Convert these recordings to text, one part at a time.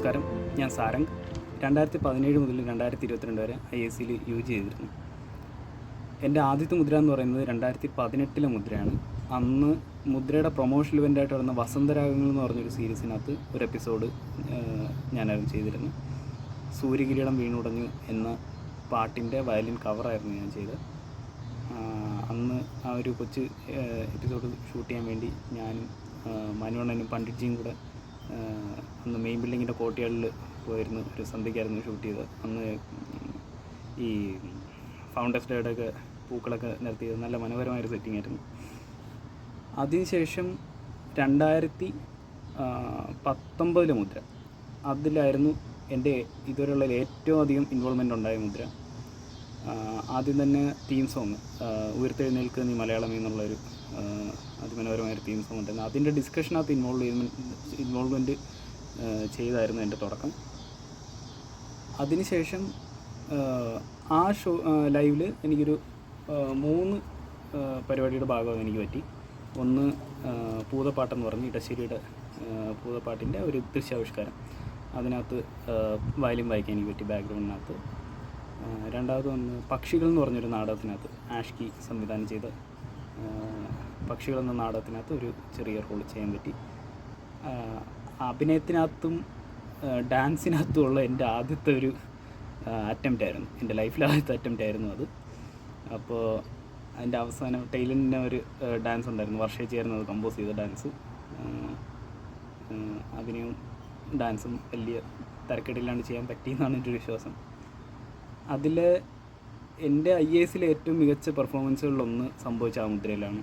സാരംഗ്. രണ്ടായിരത്തി പതിനേഴ് മുതൽ രണ്ടായിരത്തി ഇരുപത്തിരണ്ട് വരെ ഐ എസ് സിയിൽ യു ജി ചെയ്തിരുന്നു. എന്റെ ആദ്യത്തെ മുദ്ര എന്ന് പറയുന്നത് രണ്ടായിരത്തി പതിനെട്ടിലെ മുദ്രയാണ്. അന്ന് മുദ്രയുടെ പ്രൊമോഷൻ ഇവന്റായിട്ട് നടന്ന വസന്തരാഗങ്ങൾ എന്ന് പറഞ്ഞൊരു സീരീസിനകത്ത് ഒരു എപ്പിസോഡ് ഞാൻ ഞാനായിരുന്നു ചെയ്തിരുന്നു സൂര്യകിരീടം വീണുടഞ്ഞു എന്ന പാട്ടിന്റെ വയലിൻ കവറായിരുന്നു ഞാൻ ചെയ്തത്. അന്ന് ആ ഒരു കൊച്ച് എപ്പിസോഡ് ഷൂട്ട് ചെയ്യാൻ വേണ്ടി ഞാനും മനുവണ്ണനും പണ്ഡിറ്റ്ജിയും കൂടെ അന്ന് മെയിൻ ബിൽഡിങ്ങിന്റെ കോട്ടയാളിൽ പോയിരുന്നു ഒരു സന്ധ്യയ്ക്കായിരുന്നു ഷൂട്ട് ചെയ്തത്. അന്ന് ഈ ഫൗണ്ടേഴ്സ് ഡേയുടെ ഒക്കെ പൂക്കളൊക്കെ നിരത്തിയത് നല്ല മനോഹരമായൊരു സെറ്റിംഗ് ആയിരുന്നു. അതിനുശേഷം രണ്ടായിരത്തി പത്തൊമ്പതിലെ മുദ്ര. അതിലായിരുന്നു എന്റെ ഇതുവരെയുള്ള ഏറ്റവും അധികം ഇൻവോൾവ്മെന്റ് ഉണ്ടായ മുദ്ര. ആദ്യം തന്നെ തീം സോങ് ഉയർത്തെഴുന്നേൽക്കുന്ന നീ മലയാളം എന്നുള്ളൊരു അതിമനോഹരമായൊരു തീം സോങ് ഉണ്ടായിരുന്നു. അതിന്റെ ഡിസ്കഷനകത്ത് ഇൻവോൾവ് ഇൻവോൾവ്മെന്റ് ചെയ്തായിരുന്നു എന്റെ തുടക്കം. അതിനുശേഷം ആ ഷോ ലൈവിൽ എനിക്കൊരു മൂന്ന് പരിപാടിയുടെ ഭാഗമാണ് എനിക്ക് പറ്റി. ഒന്ന് പൂതപ്പാട്ടെന്ന് പറഞ്ഞ് ഇടശ്ശേരിയുടെ പൂതപ്പാട്ടിന്റെ ഒരു ദൃശ്യാവിഷ്കാരം. അതിനകത്ത് വയലും വായിക്കാൻ എനിക്ക് പറ്റി ബാക്ക്ഗ്രൗണ്ടിനകത്ത് രണ്ടാമത് ഒന്ന് പക്ഷികൾ എന്ന് പറഞ്ഞൊരു നാടകത്തിനകത്ത് ആഷ്കി സംവിധാനം ചെയ്ത പക്ഷികൾ നാടകത്തിനകത്ത് ഒരു ചെറിയ റോൾ ചെയ്യാൻ പറ്റി. അഭിനയത്തിനകത്തും ഡാൻസിനകത്തുമുള്ള എന്റെ ആദ്യത്തെ ഒരു അറ്റംപ്റ്റ് ആയിരുന്നു എന്റെ ലൈഫിലെ ആദ്യത്തെ അറ്റംപ്റ്റ് ആയിരുന്നു അത്. അപ്പോൾ അതിന്റെ അവസാനം ടൈലന്റിന്റെ ഒരു ഡാൻസ് ഉണ്ടായിരുന്നു. വർഷയിൽ ചേർന്നത് കമ്പോസ് ചെയ്ത ഡാൻസ്. അഭിനയവും ഡാൻസും വലിയ തരക്കേടില്ലാണ്ട് ചെയ്യാൻ പറ്റിയെന്നാണ് എന്റെ ഒരു വിശ്വാസം. അതിൽ എന്റെ ഐ എസിലെ ഏറ്റവും മികച്ച പെർഫോമൻസുകളിലൊന്ന് സംഭവിച്ച ആ മുദ്രയിലാണ്.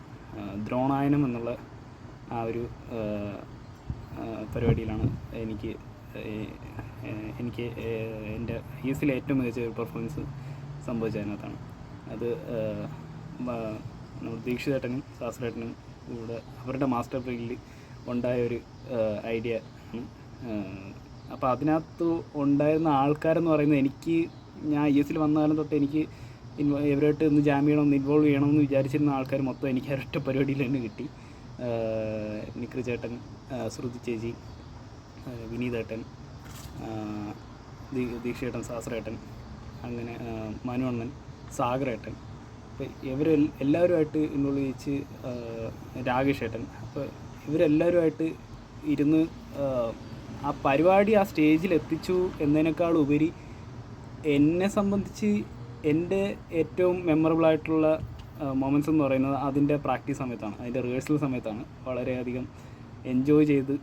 ദ്രോണായനം എന്നുള്ള ആ ഒരു പരിപാടിയിലാണ് എനിക്ക് എനിക്ക് എന്റെ ഐ എസിലെ ഏറ്റവും മികച്ച ഒരു പെർഫോമൻസ് സംഭവിച്ച അതിനകത്താണ് അത് ദീക്ഷിതേട്ടനും ശാസ്ത്രേട്ടനും കൂടെ അവരുടെ മാസ്റ്റർ ബ്രെയിനിൽ ഉണ്ടായ ഒരു ഐഡിയ അപ്പോൾ അതിനകത്ത് ഉണ്ടായിരുന്ന ആൾക്കാരെന്ന് പറയുന്നത് എനിക്ക് ഞാൻ ഐ എസിൽ വന്ന കാലം തൊട്ട് എനിക്ക് ഇവരായിട്ട് ഒന്ന് ജാം ചെയ്യണം ഒന്ന് ഇൻവോൾവ് ചെയ്യണമെന്ന് വിചാരിച്ചിരുന്ന ആൾക്കാർ മൊത്തം എനിക്ക് ഒരൊറ്റ പരിപാടിയിൽ തന്നെ കിട്ടി. നിക്രി ചേട്ടൻ ശ്രുതി ചേച്ചി വിനീത് വിനീതേട്ടൻ ദീക്ഷേട്ടൻ സാസ്രേട്ടൻ അങ്ങനെ മനു മനുവണ്ണൻ സാഗരേട്ടൻ അപ്പോൾ ഇവർ എല്ലാവരുമായിട്ട് ഇൻവോൾവ് ചെയ്യിച്ച് രാകേഷേട്ടൻ അപ്പോൾ ഇവരെല്ലാവരുമായിട്ട് ഇരുന്ന് ആ, പരിപാടി ആ സ്റ്റേജിൽ എത്തിച്ചു എന്നതിനേക്കാൾ ഉപരി എന്നെ സംബന്ധിച്ച് എന്റെ ഏറ്റവും മെമ്മറബിൾ ആയിട്ടുള്ള മൊമെന്റ്സ് എന്ന് പറയുന്നത് അതിന്റെ പ്രാക്ടീസ് സമയത്താണ്. അതിന്റെ റിഹേഴ്സൽ സമയത്താണ്. വളരെയധികം എൻജോയ് ചെയ്ത്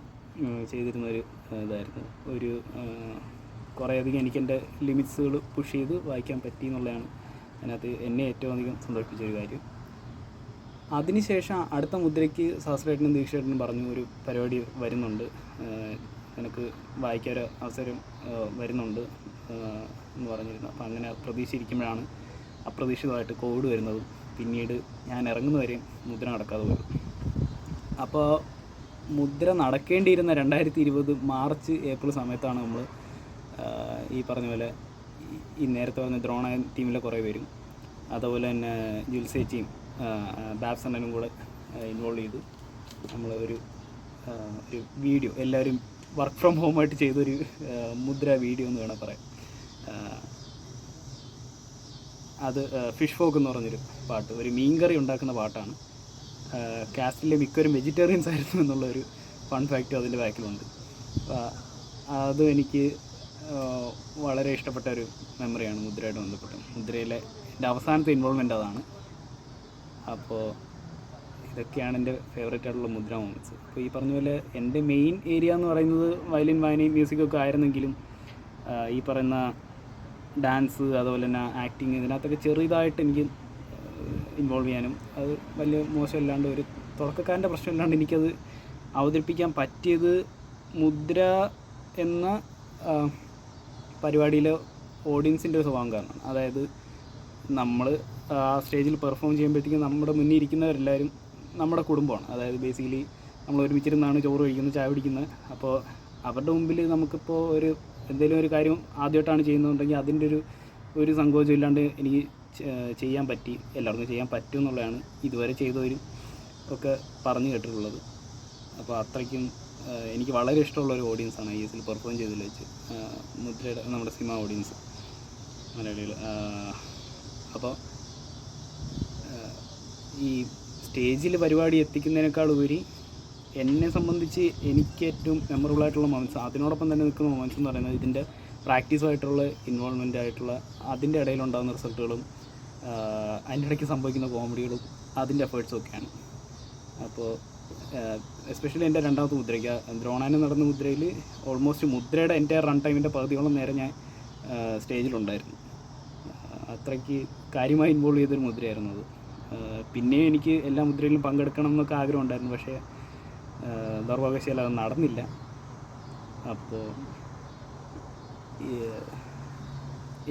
ചെയ്തിരുന്നൊരു ഇതായിരുന്നു. ഒരു കുറേയധികം എനിക്കെന്റെ ലിമിറ്റ്സുകൾ പുഷ് ചെയ്ത് വായിക്കാൻ പറ്റി എന്നുള്ളതാണ് അതിനകത്ത് എന്നെ ഏറ്റവും അധികം സന്തോഷിപ്പിച്ചൊരു കാര്യം. അതിനുശേഷം അടുത്ത മുദ്രയ്ക്ക് ശാസ്ത്രേട്ടനും ദീക്ഷേട്ടനും പറഞ്ഞു ഒരു പരിപാടി വരുന്നുണ്ട്. നിനക്ക് വായിക്കാൻ ഒരു അവസരം വരുന്നുണ്ട് എന്ന് പറഞ്ഞിരുന്നു. അപ്പം അങ്ങനെ പ്രതീക്ഷിച്ചിരിക്കുമ്പോഴാണ് അപ്രതീക്ഷിതമായിട്ട് കോവിഡ് വരുന്നതും. പിന്നീട് ഞാൻ ഇറങ്ങുന്നവരെയും മുദ്ര നടക്കാതെ പോയത്. അപ്പോൾ മുദ്ര നടക്കേണ്ടിയിരുന്ന രണ്ടായിരത്തി ഇരുപത് മാർച്ച് ഏപ്രിൽ സമയത്താണ് നമ്മൾ ഈ പറഞ്ഞ പോലെ ഈ നേരത്തെ പറഞ്ഞ ദ്രോണ ടീമിലെ കുറേ പേരും അതുപോലെ തന്നെ ജുൽസേച്ചിയും ബാബ്സണ്ണനും കൂടെ ഇൻവോൾവ് ചെയ്ത് നമ്മൾ ഒരു ഒരു വീഡിയോ എല്ലാവരും വർക്ക് ഫ്രം ഹോമായിട്ട് ചെയ്തൊരു മുദ്ര വീഡിയോ എന്ന് വേണം പറയാം. അത് ഫിഷ് ഫോക്ക് എന്ന് പറഞ്ഞൊരു പാട്ട് ഒരു മീൻകറി ഉണ്ടാക്കുന്ന പാട്ടാണ്. കാസ്റ്റിലെ മിക്കവരും വെജിറ്റേറിയൻസ് ആയിരുന്നു എന്നുള്ളൊരു ഫൺ ഫാക്റ്റ് അതിന്റെ ബാക്കിലുണ്ട്. അതും എനിക്ക് വളരെ ഇഷ്ടപ്പെട്ട ഒരു മെമ്മറിയാണ് മുദ്രയായിട്ട് ബന്ധപ്പെട്ട് മുദ്രയിലെ എന്റെ അവസാനത്തെ ഇൻവോൾവ്മെന്റ് അതാണ്. അപ്പോൾ ഇതൊക്കെയാണ് എന്റെ ഫേവറേറ്റ് ആയിട്ടുള്ള മുദ്ര മൊമെന്റ്സ് അപ്പോൾ ഈ പറഞ്ഞ പോലെ എന്റെ മെയിൻ ഏരിയ എന്ന് പറയുന്നത് വയലിൻ വായനയും മ്യൂസിക്കൊക്കെ ആയിരുന്നെങ്കിലും ഈ പറയുന്ന ഡാൻസ് അതുപോലെ തന്നെ ആക്ടിങ് ഇതിനകത്തൊക്കെ ചെറുതായിട്ട് എനിക്ക് ഇൻവോൾവ് ചെയ്യാനും അത് വലിയ മോശമില്ലാണ്ട് ഒരു തുടക്കക്കാരന്റെ പ്രശ്നമില്ലാണ്ട് എനിക്കത് അവതരിപ്പിക്കാൻ പറ്റിയത് മുദ്ര എന്ന പരിപാടിയിലെ ഓഡിയൻസിന്റെ ഒരു സ്വഭാവം കാരണമാണ് അതായത് നമ്മൾ ആ സ്റ്റേജിൽ പെർഫോം ചെയ്യുമ്പോഴത്തേക്കും നമ്മുടെ മുന്നിൽ ഇരിക്കുന്നവരെല്ലാവരും നമ്മുടെ കുടുംബമാണ്. അതായത് ബേസിക്കലി നമ്മൾ ഒരുമിച്ചിരുന്നാണ് ചോറ് കഴിക്കുന്നത് ചായ കുടിക്കുന്നത്. അപ്പോൾ അവരുടെ മുമ്പിൽ നമുക്കിപ്പോൾ ഒരു എന്തെങ്കിലും ഒരു കാര്യം ആദ്യമായിട്ടാണ് ചെയ്യുന്നുണ്ടെങ്കിൽ അതിന്റെ ഒരു ഒരു സങ്കോചം ഇല്ലാണ്ട് എനിക്ക് ചെയ്യാൻ പറ്റി എല്ലാവർക്കും ചെയ്യാൻ പറ്റും എന്നുള്ളതാണ് ഇതുവരെ ചെയ്തവരും ഒക്കെ പറഞ്ഞു കേട്ടിട്ടുള്ളത്. അപ്പോൾ അത്രയ്ക്കും എനിക്ക് വളരെ ഇഷ്ടമുള്ള ഒരു ഓഡിയൻസാണ് ഐ എസിൽ പെർഫോം ചെയ്തതിൽ വെച്ച്. മുദ്രയുടെ നമ്മുടെ സിനിമ ഓഡിയൻസ് മലയാളികൾ അപ്പോൾ ഈ സ്റ്റേജിൽ പരിപാടി എത്തിക്കുന്നതിനേക്കാൾ ഉപരി എന്നെ സംബന്ധിച്ച് എനിക്ക് ഏറ്റവും മെമ്മറബിൾ ആയിട്ടുള്ള മൊമെന്റ്സ് അതിനോടൊപ്പം തന്നെ നിൽക്കുന്ന മൊമെന്റ്സ് എന്ന് പറയുന്നത് ഇതിന്റെ പ്രാക്ടീസുമായിട്ടുള്ള ഇൻവോൾവ്മെന്റ് ആയിട്ടുള്ള അതിന്റെ ഇടയിലുണ്ടാകുന്ന റിസൾട്ടുകളും അതിന്റെ ഇടയ്ക്ക് സംഭവിക്കുന്ന കോമഡികളും അതിന്റെ എഫേർട്സും ഒക്കെയാണ്. അപ്പോൾ എസ്പെഷ്യലി എന്റെ രണ്ടാമത്തെ മുദ്രയ്ക്ക് ദ്രോണാനം നടന്ന മുദ്രയിൽ ഓൾമോസ്റ്റ് മുദ്രയുടെ എന്റെ റൺ ടൈമിന്റെ പകുതിയോളം നേരം ഞാൻ സ്റ്റേജിലുണ്ടായിരുന്നു. അത്രയ്ക്ക് കാര്യമായി ഇൻവോൾവ് ചെയ്തൊരു മുദ്രയായിരുന്നു അത്. പിന്നെ എനിക്ക് എല്ലാ മുദ്രയിലും പങ്കെടുക്കണം എന്നൊക്കെ ആഗ്രഹം ഉണ്ടായിരുന്നു. പക്ഷേ ദൗർഭാഗ്യശാല അത് നടന്നില്ല. അപ്പോൾ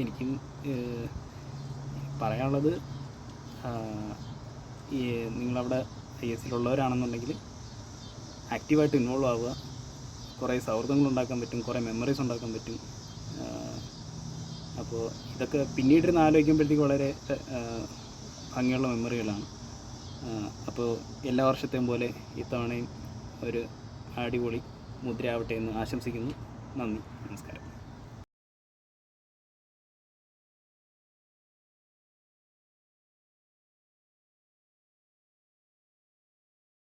എനിക്കും പറയാനുള്ളത് നിങ്ങളവിടെ ഐ എസ് സിയിലുള്ളവരാണെന്നുണ്ടെങ്കിൽ ആക്റ്റീവായിട്ട് ഇൻവോൾവ് ആവുക. കുറേ സൗഹൃദങ്ങൾ ഉണ്ടാക്കാൻ പറ്റും കുറേ മെമ്മറീസ് ഉണ്ടാക്കാൻ പറ്റും. അപ്പോൾ ഇതൊക്കെ പിന്നീട് പിന്നീടിരുന്ന് ആലോചിക്കുമ്പോഴത്തേക്ക് വളരെ ഭംഗിയുള്ള മെമ്മറികളാണ്. അപ്പോൾ എല്ലാ വർഷത്തെയും പോലെ ഇത്തവണയും ഒരു അടിപൊളി മുദ്രയാവട്ടെ എന്ന് ആശംസിക്കുന്നു. നന്ദി. നമസ്കാരം.